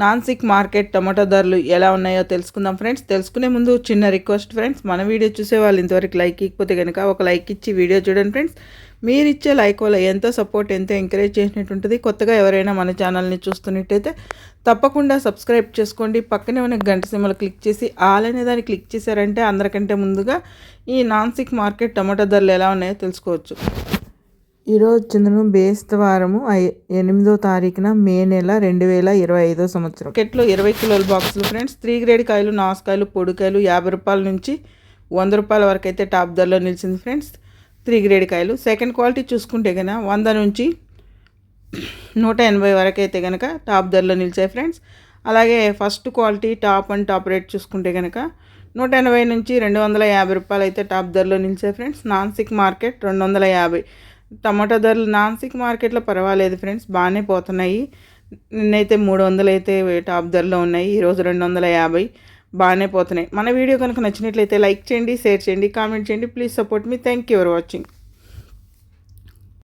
Nashik market tomato ధరలు ఎలా ఉన్నాయో తెలుసుకుందాం ఫ్రెండ్స్. తెలుసుకునే ముందు చిన్న రిక్వెస్ట్ ఫ్రెండ్స్. మన వీడియో చూసే వాళ్ళు ఇంతవరకు లైక్ ఇకపోతే కనుక ఒక లైక్ ఇచ్చి వీడియో చూడండి ఫ్రెండ్స్. మీరు ఇచ్చే లైక్ వల్ల ఎంతో సపోర్ట్ ఎంతో ఎంకరేజ్ చేసినట్టు ఉంటుంది. కొత్తగా ఎవరైనా మన ఛానల్ని చూస్తున్నట్టయితే తప్పకుండా సబ్స్క్రైబ్ చేసుకోండి. పక్కనే ఉన్న గంట సినిమాలు క్లిక్ చేసి ఆల్ అనే దాన్ని క్లిక్ చేశారంటే అందరికంటే ముందుగా ఈ నాన్సిక్ మార్కెట్ టమాటో ధరలు ఎలా ఉన్నాయో తెలుసుకోవచ్చు. ఈరోజు చంద్రుడు బేస్తవారము ఎనిమిదో తారీఖున మే నెల రెండు వేల ఇరవై ఐదో సంవత్సరం. మార్కెట్లో ఇరవై కిలోల బాక్సులు. ఫ్రెండ్స్ త్రీ గ్రేడ్ కాయలు నాసుకాయలు పొడికాయలు యాభై రూపాయల నుంచి వంద రూపాయల వరకు అయితే టాప్ ధరలో నిలిచింది ఫ్రెండ్స్ త్రీ గ్రేడ్ కాయలు. సెకండ్ క్వాలిటీ చూసుకుంటే కనుక వంద నుంచి నూట ఎనభై వరకు అయితే కనుక టాప్ ధరలో నిలిచాయి ఫ్రెండ్స్. అలాగే first quality top and top rate చూసుకుంటే కనుక నూట ఎనభై నుంచి రెండు వందల యాభై రూపాయలు అయితే టాప్ ధరలో నిలిచాయి ఫ్రెండ్స్. నాన్సిక్ మార్కెట్ రెండు వందల యాభై. టమాటా ధరలు నాన్సిక్ మార్కెట్లో పర్వాలేదు ఫ్రెండ్స్ బాగానే పోతున్నాయి. నిన్నైతే మూడు వందలు అయితే టాప్ ధరలో ఉన్నాయి ఈరోజు రెండు వందల యాభై బాగానే పోతున్నాయి. మన వీడియో కనుక నచ్చినట్లయితే లైక్ చేయండి షేర్ చేయండి కామెంట్ చేయండి. Please support me. Thank you for watching.